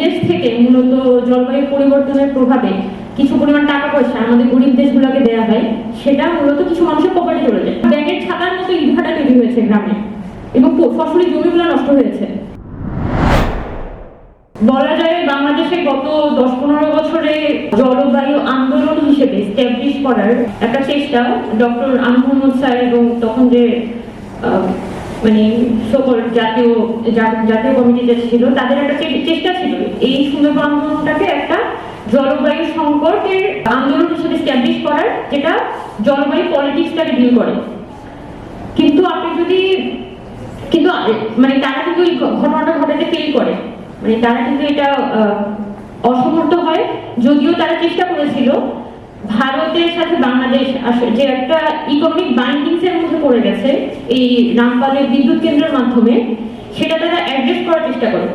বিদেশ থেকে মূলত জলবায়ু পরিবর্তনের প্রভাবে কিছু পরিমাণ টাকা পয়সা আমাদের গরিব দেশগুলোকে দেওয়া হয়, সেটা মূলত কিছু মানুষের পকেটে চলে যায়। ব্যাগের ছাতার মতো ইটভাটা তৈরি হয়েছে গ্রামে এবং প- ফসলি জমিগুলো নষ্ট হয়েছে। বলা যায় বাংলাদেশে গত দশ পনেরো বছরে জলবায়ু আন্দোলন হিসেবে স্ট্যাবলিশ করার একটা চেষ্টা ডক্টর মোহাম্মদ স্যার এবং তখন যে মানে সকল জাতীয় জাতীয় কমিটি যে ছিল, তাদের একটা চেষ্টা ছিল। এই সুন্দরবন আন্দোলনটাকে একটা জলবায়ু সংকটের আন্দোলন হিসেবে স্ট্যাবলিশ করার, যেটা জলবায়ু পলিটিক্সটাকে ডিল করে। কিন্তু আপনি যদি, কিন্তু মানে তারা কিন্তু এই ঘটনাটা ঘটাতে ফেল করে। মানে তারা কিন্তু এটা অসমর্থ হয়। যদিও তারা চেষ্টা করেছিল ভারতের সাথে বাংলাদেশ যে একটা ইকোনমিক বাইন্ডিংস এর মধ্যে পড়ে গেছে, এই রামপালের বিদ্যুৎ কেন্দ্রের মাধ্যমে, সেটা তারা অ্যাড্রেস করার চেষ্টা করে।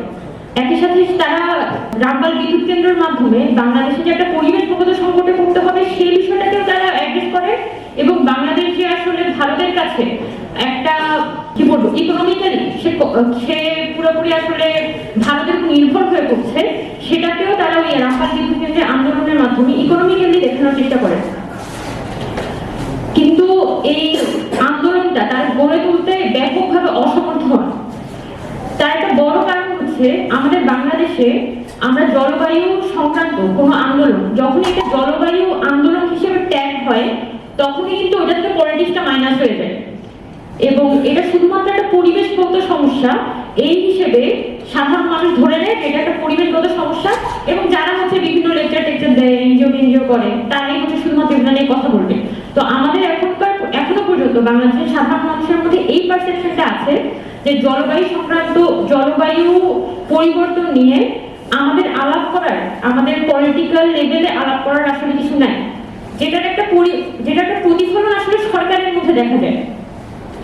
একই সাথে তারা রামপাল বিদ্যুৎ কেন্দ্রের মাধ্যমে বাংলাদেশে যে একটা পরিবেশগত সংকটে পড়তে হবে, সেই বিষয়টাকেও তারা অ্যাড্রেস করে এবং বাংলাদেশ যে আসলে ভারতের কাছে একটা, কি বলব ইকোনমিক্যালি সে সে পুরোপুরি আসলে ভারতের উপর নির্ভর হয়ে পড়ছে, সেটাকেও তারা ওই রামপাল বিদ্যুৎ কেন্দ্রের আন্দোলনের মাধ্যমে ইকোনমিক্যালি দেখানোর চেষ্টা করে কিন্তু এই আন্দোলনটা তারা গড়ে তুলতে ব্যাপকভাবে অসমর্থ হয় তার একটা বড় কারণ হচ্ছে আমাদের বাংলাদেশে আমরা জলবায়ু সংক্রান্ত কোনো আন্দোলন, যখন এটা জলবায়ু আন্দোলন হিসেবে ট্যাগ হয়, তখনই কিন্তু ওটা থেকে পলিটিক্সটা মাইনাস হয়ে যায়। এবং এটা শুধুমাত্র একটা পরিবেশগত সমস্যা, এই হিসেবে সাধারণ মানুষ ধরে নেয় এটা একটা পরিবেশগত সমস্যা এবং যারা হচ্ছে বিভিন্ন লেকচার টেকচার দেয় এনজিও এনজিও করে, তারাই হচ্ছে শুধুমাত্র এগুলো নিয়ে কথা বলবে। তো আমাদের এখনকার, এখনও পর্যন্ত বাংলাদেশের সাধারণ মানুষের মধ্যে এই পারসেপশনটা আছে যে জলবায়ু সংক্রান্ত জলবায়ু পরিবর্তন নিয়ে আমাদের আলাপ করার, আমাদের পলিটিক্যাল লেভেলে আলাপ করার আসলে কিছু নাই। যেটার একটা যেটার একটা প্রতিফলন আসলে সরকারের মধ্যে দেখা যায়।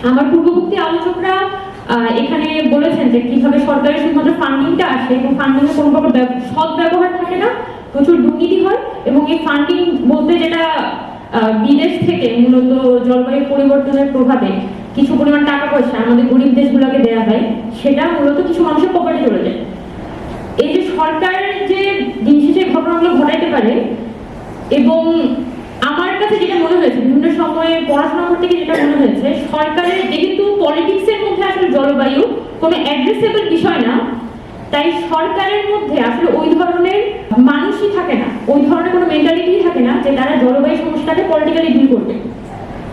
আমার পূর্ববর্তী আলোচকরা এখানে বলেছেন যে কীভাবে সরকারের শুধুমাত্র ফান্ডিংটা আসে এবং ফান্ডিং এর কোনো প্রকার সৎ ব্যবহার থাকে না, প্রচুর দুর্নীতি হয় এবং এই ফান্ডিং বলতে যেটা বিদেশ থেকে মূলত জলবায়ু পরিবর্তনের প্রভাবে কিছু পরিমাণ টাকা পয়সা আমাদের গরিব দেশগুলোকে দেওয়া হয়, সেটা মূলত কিছু মানুষের পকেটে চলে যায়। এই যে সরকার যে দিন শেষে ঘটনাগুলো ঘটাইতে পারে এবং আমার কাছে যেটা মনে হয়েছে, বিভিন্ন সময়ে পড়াশোনা করতে গিয়ে যেটা মনে হয়েছে, সরকারের যেহেতু পলিটিক্সের মধ্যে আসলে জলবায়ু কোনো অ্যাড্রেসেবল বিষয় না, তাই সরকারের মধ্যে আসলে ওই ধরনের মানুষই থাকে না, ওই ধরনের কোনো মেন্টালিটি থাকে না যে তারা জলবায়ু সমস্যাটাকে পলিটিক্যালি ডিল করবে।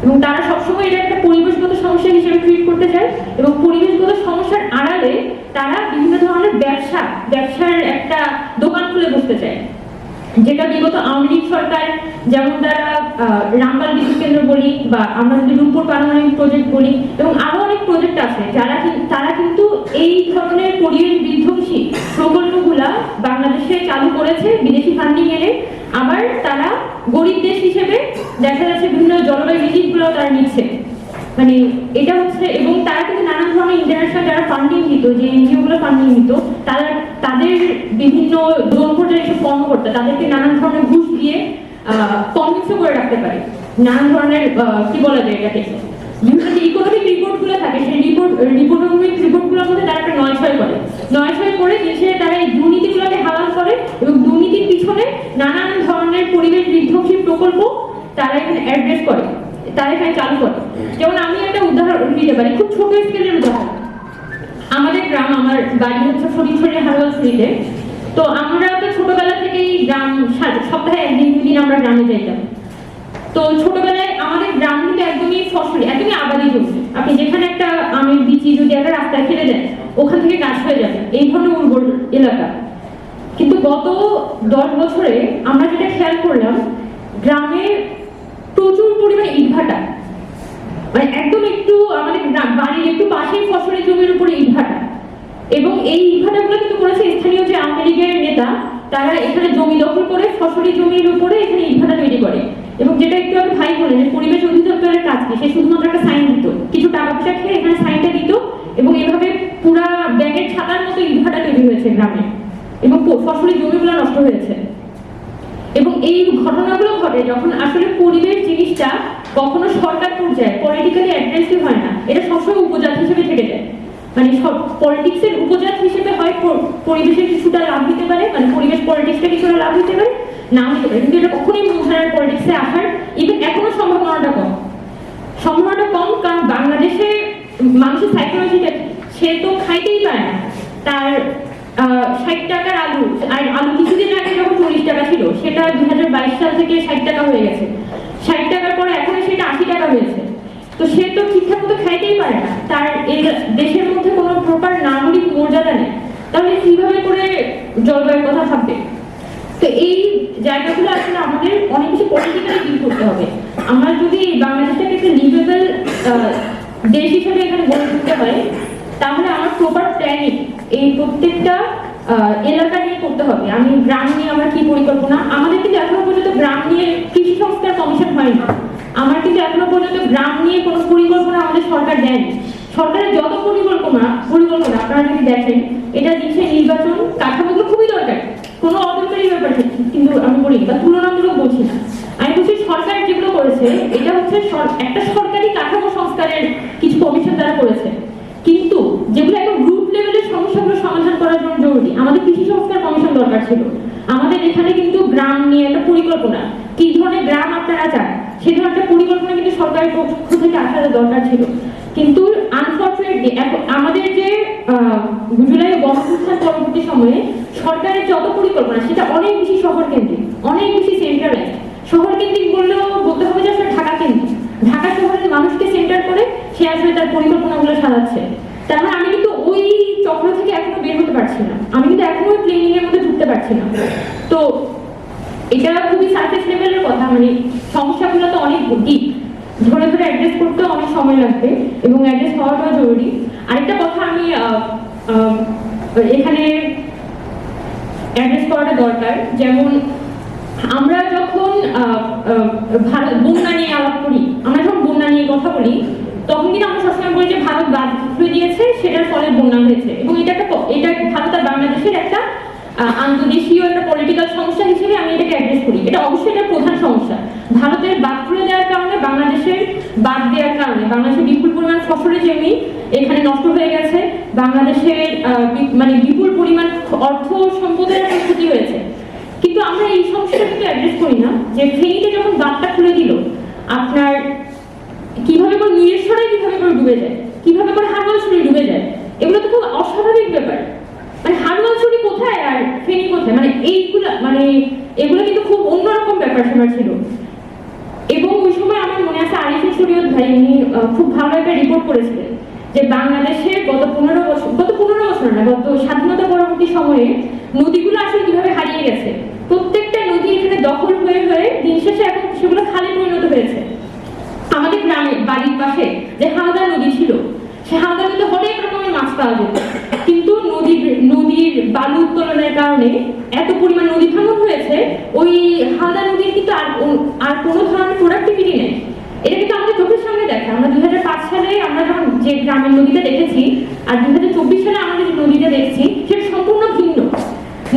এবং তারা সবসময় এটা একটা পরিবেশগত সমস্যা হিসেবে ট্রিট করতে চায় এবং পরিবেশগত সমস্যার আড়ালে তারা বিভিন্ন ধরনের ব্যবসা, ব্যবসার একটা দোকান খুলে বসতে চায়। যেটা বিগত আওয়ামী লীগ সরকার, যেমন তারা রামপাল বিদ্যুৎ কেন্দ্র বলি বা আমরা যদি রূপপুর পারমাণবিক প্রজেক্ট বলি এবং আরও অনেক প্রজেক্ট আছে, যারা তারা কিন্তু এই ধরনের পরিবেশ বিধ্বংসী প্রকল্পগুলা বাংলাদেশে চালু করেছে বিদেশি ফান্ডিং এনে আবার তারা গরিব দেশ হিসেবে দেখা যাচ্ছে বিভিন্ন জলবায়ু রিলিফগুলো তারা নিচ্ছে। মানে এটা হচ্ছে, এবং তারা কিন্তু নানান ধরনের ইন্টারন্যাশনাল যারা ফান্ডিং দিত যে এনজিও গুলো ফান্ডিং দিত তারা তাদের বিভিন্ন জোন পর্যায়ে এসব কর্মকর্তা তাদেরকে নানান ধরনের ঘুষ দিয়ে কনভিন্সও করে রাখতে পারে। নানান ধরনের কি বলা যায় এটাকে? যে ইকোনমিক রিপোর্টগুলো থাকে, সেই রিপোর্ট ইকোনমিক রিপোর্টগুলোর মধ্যে তারা একটা নয় ছয় করে। নয় ছয় করে দেশে তারা এই দুর্নীতিগুলোকে হালাল করে এবং দুর্নীতির পিছনে নানান ধরনের পরিবেশ বিধ্বংসী প্রকল্প তারা এখানে অ্যাড্রেস করে। তারা এখানে চালু করে। যেমন আমি একটা উদাহরণ দিতে পারি, খুব ছোট স্কেলের উদাহরণ। আমাদের গ্রাম, আমার বাড়ি হচ্ছে ফটিকছড়ি হারওয়ালছড়িতে তো আমরা তো ছোটবেলা থেকেই গ্রাম সপ্তাহে একদিন, দুদিন আমরা গ্রামে যাইতাম। তো ছোটবেলায় আমাদের গ্রাম কিন্তু একদমই ফসলি, একদমই আবাদি জমি আপনি যেখানে একটা আমের বিচি যদি একটা রাস্তায় ফেলে দেন, ওখান থেকে গাছ হয়ে যাবে। এই ধরনের উর্বর এলাকা। কিন্তু গত দশ বছরে আমরা যেটা খেয়াল করলাম গ্রামে প্রচুর পরিমাণে ইটভাটা। মানে একদম একটু আমাদের বাড়ির একটু পাশেই ফসলের জমির উপরে ইটভাটা। এবং এই ইটভাটাগুলো কিন্তু করেছে স্থানীয় যে আওয়ামী লীগের নেতা, তারা এখানে জমি দখল করে ফসলি জমির উপরে এখানে ইটভাটা তৈরি করে। এবং যেটা একটু আগে ভাই বলেন যে পরিবেশ অধিদপ্তরের কাজ কি? সে শুধুমাত্র একটা সাইন দিত। কিছু টাকা পয়সা খেয়ে এখানে সাইনটা দিত এবং এভাবে পুরা ব্যাগের ছাতার মতো ইটভাটা তৈরি হয়েছে গ্রামে। এবং ফসলি জমিগুলো নষ্ট হয়েছে। এবং এই ঘটনাগুলো ঘটে যখন আসলে পরিবেশ জিনিসটা কখনো সরকার পর্যায়ে পলিটিক্যালি অ্যাড্রেসিভ হয় না। এটা সবসময় উপজাত হিসেবে থেকে যায়। মানে সব পলিটিক্সের উপজাত হিসেবে হয় পরিবেশের কিছুটা লাভ দিতে পারে মানে পরিবেশ পলিটিক্সটা কিছুটা লাভ হতে পারে নাও দিতে পারে। কিন্তু এটা কখনোই মূলধারার পলিটিক্সে আসার ইভেন এখনও সম্ভাবনাটা কম। সম্ভাবনাটা কম কারণ বাংলাদেশে মানুষের সাইকোলজিটা সে তো খাইতেই পারে না। তার ষাট টাকার আলু, আর আলু কিছুদিন আগে যখন চল্লিশ টাকা ছিল, সেটা দুই হাজার বাইশ সাল থেকে ষাট টাকা হয়ে গেছে। ষাট টাকার পরে এখন সেটা আশি টাকা হয়েছে। তো সে তো ঠিকঠাক মতো খাইতেই পারে না। তার এই দেশের মধ্যে কোনো প্রপার নাগরিক মর্যাদা নেই। তাহলে কীভাবে করে জলবায়ুর কথা ভাববে? তো এই জায়গাগুলো আসলে আমাদের অনেক কিছু পলিটিক্যালি ডিল করতে হবে। আমরা যদি বাংলাদেশটাকে একটা লিভেবল দেশ হিসেবে এখানে গড়ে তুলতে হয় তাহলে আমার প্রপার প্ল্যানিং এই প্রত্যেকটা এলাকা নিয়ে করতে হবে। আমি গ্রাম নিয়ে আমার কি পরিকল্পনা? আমাদের কিন্তু এখনও পর্যন্ত গ্রাম নিয়ে কৃষি সংস্কার কমিশন হয়নি। আমার কিন্তু এখনও পর্যন্ত গ্রাম নিয়ে কোনো পরিকল্পনা আমাদের সরকার দেয়নি। সরকারের যত পরিকল্পনা পরিকল্পনা, আপনারা যদি দেখেন, এটা দিচ্ছে নির্বাচন কাঠামোগুলো খুবই দরকার। কোনো অদরকারি ব্যাপার কিন্তু আমি বলি, বা তুলনামূলক বলছি না। আমি বলছি, সরকার যেগুলো করেছে, এটা হচ্ছে একটা সরকারি কাঠামো সংস্কারের কিছু কমিশন দ্বারা করেছে। কিন্তু যেগুলো একদম রুট লেভেলের সমাধান জন্য জরুরি। আমাদের কৃষি সংস্কার কমিশন দরকার ছিল। আমাদের এখানে কিন্তু গ্রাম নিয়ে একটা পরিকল্পনা। কি ধরনের গ্রাম আপনারা চান? সে ধরনের একটা পরিকল্পনা কিন্তু সরকারের পক্ষ থেকে আসার দরকার ছিল। কিন্তু আনফর্চুনেটলি আমাদের যে জুলাই গণপ্রস্থান পরবর্তী সময়ে সরকারের যত পরিকল্পনা, সেটা অনেক বেশি শহর কেন্দ্রিক অনেক বেশি সেন্ট্রালাইজ শহর কেন্দ্রিক বললেও বলতে হবে যে আসলে ঢাকা কেন্দ্রিক ঢাকা শহরের মানুষকে সেন্টার করে সে আসলে তার পরিকল্পনাগুলো সাজাচ্ছে। তার মানে আমি চক্র থেকে এখনও বের হতে পারছি না। আমি কিন্তু এখনও প্লেনিং এর মধ্যে ঢুকতে পারছি না। তো এটা খুবই সার্ফেস লেভেলের কথা মানে সমস্যাগুলো তো অনেক ডিপ ধরে ধরে অ্যাড্রেস করতে অনেক সময় লাগবে এবং অ্যাড্রেস হওয়াটাও জরুরি। আরেকটা কথা আমি এখানে অ্যাড্রেস করাটা দরকার। যেমন আমরা যখন বন্যা নিয়ে আলাপ করি, আমরা যখন বন্যা নিয়ে কথা বলি তখন কিন্তু আমরা সবসময় বলি যে ভারত বাদ দিয়েছে, সেটার ফলে বন্যা হয়েছে। এবং এটা একটা এটা ভারত আর বাংলাদেশের একটা আন্তদেশীয় একটা পলিটিক্যাল সমস্যা হিসেবে আমি এটাকে অ্যাড্রেস করি। এটা অবশ্যই এটা প্রধান সমস্যা। ভারতের বাদ করে দেওয়ার কারণে, বাংলাদেশের বাদ দেওয়ার কারণে, বাংলাদেশের বিপুল পরিমাণ ফসলের জমি এখানে নষ্ট হয়ে গেছে। বাংলাদেশের মানে বিপুল পরিমাণ অর্থ সম্পদের একটা ক্ষতি হয়েছে। কিন্তু আমরা এই সমস্যাটা কিন্তু অ্যাড্রেস করি না যে ফেনীতে যখন বাদটা খুলে দিল, আপনার কীভাবে করে নিরেশ্বরে কীভাবে করে ডুবে যায়? কীভাবে করে হারওয়ালছড়ি ডুবে যায়? এগুলো তো খুব অস্বাভাবিক ব্যাপার। মানে হারমাল হারওয়ালছড়ি কোথায় আর ফেনি কোথায়? মানে এইগুলা মানে এগুলো কিন্তু খুব অন্যরকম ব্যাপার স্যাপার ছিল। এবং ওই সময় আমার মনে আছে আরিফিন শরীয়ত ভাই উনি খুব ভালো একটা রিপোর্ট করেছিলেন যে বাংলাদেশে গত পনেরো বছর, গত পনেরো বছর না, গত স্বাধীনতা পরবর্তী সময়ে নদীগুলো আসলে কীভাবে হারিয়ে গেছে? প্রত্যেকটা নদী এখানে দখল হয়ে হয়ে দিন শেষে এখন সেগুলো খালি পরিণত হয়েছে। আমাদের গ্রামে বাড়ির পাশে যে হালদা নদী ছিল, সে হাওদা নদীতে অনেক রকমের মাছ পাওয়া যেত। কিন্তু নদীর নদীর বালু উত্তোলনের কারণে এত পরিমাণ নদী ভাঙন হয়েছে, ওই হালদা নদীর কিন্তু আর আর কোনো ধরনের প্রোডাক্টিভিটি নেই। এটা কিন্তু আমাদের চোখের সামনে দেখে, আমরা দুই হাজার পাঁচ সালে আমরা যখন যে গ্রামের নদীটা দেখেছি, আর দুই হাজার চব্বিশ সালে আমরা যে নদীটা দেখছি, সেটা সম্পূর্ণ ভিন্ন।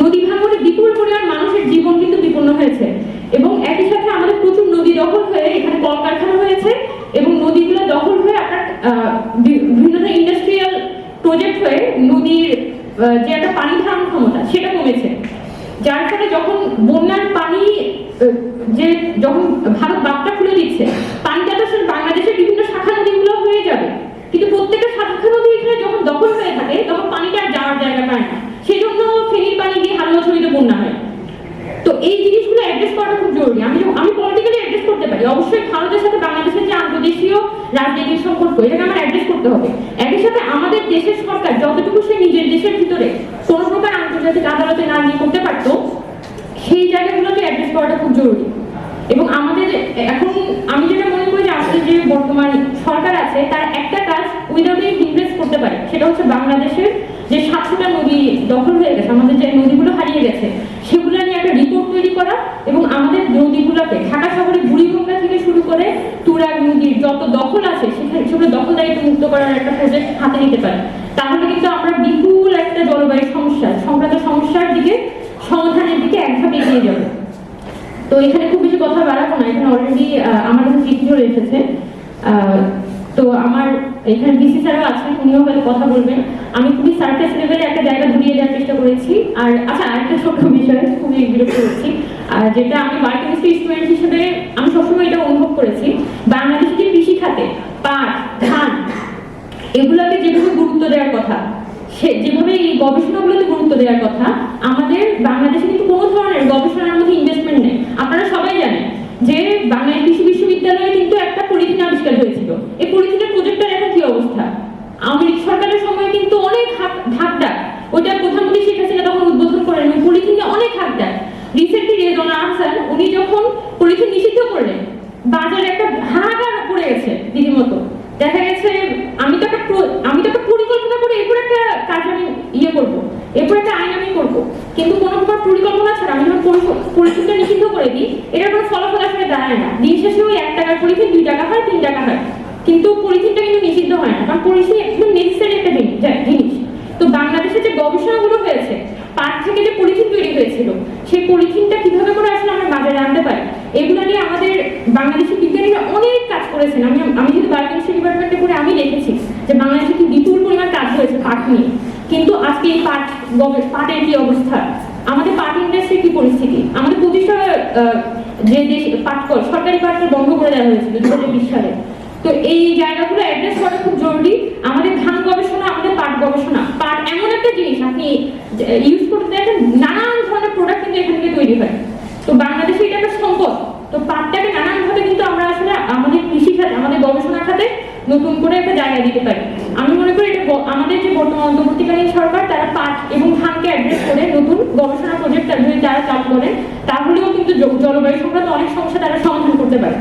নদী ভাঙনে বিপুল পরিমাণ মানুষের জীবন কিন্তু বিপন্ন হয়েছে এবং একই সাথে আমাদের প্রচুর নদী দখল হয়ে এখানে কলকারখানা হয়েছে এবং নদীগুলো দখল হয়ে আপনার আহ, বি- বিভিন্ন ধরনের ইন্ডাস্ট্রিয়াল প্রজেক্ট হয়ে নদীর যে একটা পানি ধারণ ক্ষমতা, সেটা কমেছে। যার ফলে যখন বন্যার পানি যে যখন ভারত বাঁধটা খুলে দিচ্ছে, পানিটা তো বাংলাদেশের বিভিন্ন শাখা নদীগুলো হয়ে যাবে। কিন্তু প্রত্যেকটা শাখা নদী এখানে যখন দখল হয়ে থাকে, তখন পানিটা আর যাওয়ার জায়গা পায় না। সেই জন্য ফেনীর পানি দিয়ে হালুয়াছড়িতে বন্যা হয়। তো এই জিনিসগুলো অ্যাড্রেস করাটা খুব জরুরি। আমি আমি পলিটিক্যালি অ্যাড্রেস করতে পারি। অবশ্যই ভারতের সাথে বাংলাদেশের যে আন্তর্দেশীয় রাজনৈতিক সম্পর্ক, এটাকে আমার অ্যাড্রেস করতে হবে। একই সাথে দেশের সরকার যতটুকু সে নিজের দেশের ভিতরে কোনো প্রকার আন্তর্জাতিক আদালতে না নিয়ে করতে পারতো, সেই জায়গাগুলোকে অ্যাড্রেস করাটা খুব জরুরি। এবং আমাদের এখন আমি যেটা মনে করি যে আমাদের যে বর্তমান সরকার আছে, তার একটা কাজ উইদাউট ইনভেস্ট করতে পারে। সেটা হচ্ছে বাংলাদেশের যে সাতশোটা নদী দখল হয়ে গেছে, আমাদের যে নদীগুলো হারিয়ে গেছে, সেগুলো নিয়ে একটা রিপোর্ট তৈরি করা এবং আমাদের নদীগুলোকে ঢাকা শহরে বুড়িগঙ্গা থেকে শুরু করে তুরাগ নদীর যত দখল আছে সেখানে সেগুলো দখলদারিত্ব মুক্ত করার একটা প্রজেক্ট হাতে নিতে পারি। তাহলে কিন্তু আমরা বিপুল একটা জলবায়ু সমস্যা, সংক্রান্ত সমস্যার দিকে, সমাধানের দিকে এক এগিয়ে যাব। তো এখানে খুব বেশি কথা বাড়াবো না, এখানে অলরেডি আমার কাছে চিঠি চলে এসেছে তো আমার এখানে ডিসি স্যারও আছেন, উনিও হয়তো কথা বলবেন। আমি খুবই সার্ফেস লেভেলে একটা জায়গা ধরিয়ে দেওয়ার চেষ্টা করেছি। আর আচ্ছা আরেকটা ছোট্ট বিষয় খুবই বিরক্ত হচ্ছি। আর যেটা আমি বায়োকেমিস্ট্রি স্টুডেন্ট হিসেবে আমি সবসময় এটা অনুভব করেছি। বাংলাদেশে যে কৃষি খাতে এগুলোকে যেভাবে গুরুত্ব দেওয়ার কথা, সে যেভাবে এই গবেষণাগুলোতে গুরুত্ব দেওয়ার কথা, আমাদের বাংলাদেশে কিন্তু কোনো ধরনের গবেষণার মধ্যে ইনভেস্টমেন্ট নেই। আপনারা সবাই জানেন যে বাংলাদেশ কৃষি বিশ্ববিদ্যালয়ে কিন্তু একটা পলিথিন আবিষ্কার হয়েছিল। এই পলিথিনের প্রজেক্টের এখন কি অবস্থা আওয়ামী লীগ সরকারের সময় কিন্তু অনেক ধাক্কা ওইটা প্রধানমন্ত্রী শেখ হাসিনা তখন উদ্বোধন করেন ওই পলিথিনে অনেক হাতটা রিসেন্টলি রেজন আহসান উনি যখন পলিথিন নিষিদ্ধ করলেন বাজারে একটা হাহাকার পড়ে গেছে রীতিমতো দেখা গেছে আমি তো একটা প্র- আমি তো একটা পরিকল্পনা করে এরপর একটা কাজ আমি ইয়ে করব এরপর একটা আইন আমি করব কিন্তু কোনো প্রকার পরিকল্পনা ছাড়া আমি যখন পরি- পরিচিতটা নিষিদ্ধ করে দিই, এটার কোনো ফলাফল আসলে দাঁড়ায় না। দিন শেষে ওই এক টাকার পলিথিন দুই টাকা হয়, তিন টাকা হয়। কিন্তু পলিথিনটা কিন্তু নিষিদ্ধ হয় না, কারণ পলিথিন একদম নেসেসারি একটা জিনিস তো বাংলাদেশে যে গবেষণাগুলো হয়েছে, পাট থেকে যে পলিথিন তৈরি হয়েছিল, সেই পলিথিনটা কীভাবে করে আসলে আমরা বাজারে আনতে পারি? এগুলো নিয়ে আমাদের বাংলাদেশের বিজ্ঞানীরা অনেক কাজ করেছেন। আমি আমি যদি বায়োকেমিস্ট্রি ডিপার্টমেন্টে করে আমি দেখেছি যে বাংলাদেশে কি বিপুল পরিমাণ কাজ হয়েছে পাট নিয়ে। কিন্তু আজকে এই পাট পাটের কি অবস্থা? আমাদের পাট ইন্ডাস্ট্রির কি পরিস্থিতি? আমাদের প্রতিষ্ঠা যে দেশ পাট সরকারি পাটকে বন্ধ করে দেওয়া হয়েছিল দু হাজার বিশ সালে। তো এই জায়গাগুলো অ্যাড্রেস করা খুব জরুরি। আমাদের ধান গবেষণা, আমাদের পাট গবেষণা। পাট এমন একটা জিনিস, আপনি ইউজ করতে দেখেন নানান ধরনের প্রোডাক্ট কিন্তু এখান থেকে তৈরি হয়। তো বাংলাদেশে এটা একটা সম্পদ। তো পাটটাকে নানানভাবে কিন্তু আমরা আসলে আমাদের কৃষি খাতে, আমাদের গবেষণা খাতে নতুন করে একটা জায়গা দিতে পারি আমি মনে করি এটা ব- আমাদের যে বর্তমান অন্তর্বর্তীকালীন সরকার, তারা পাট এবং ধানকে অ্যাড্রেস করে নতুন গবেষণা প্রজেক্ট যদি তারা চালু করেন তাহলেও কিন্তু জলবায়ু সংক্রান্ত অনেক সমস্যা তারা সমাধান করতে পারে।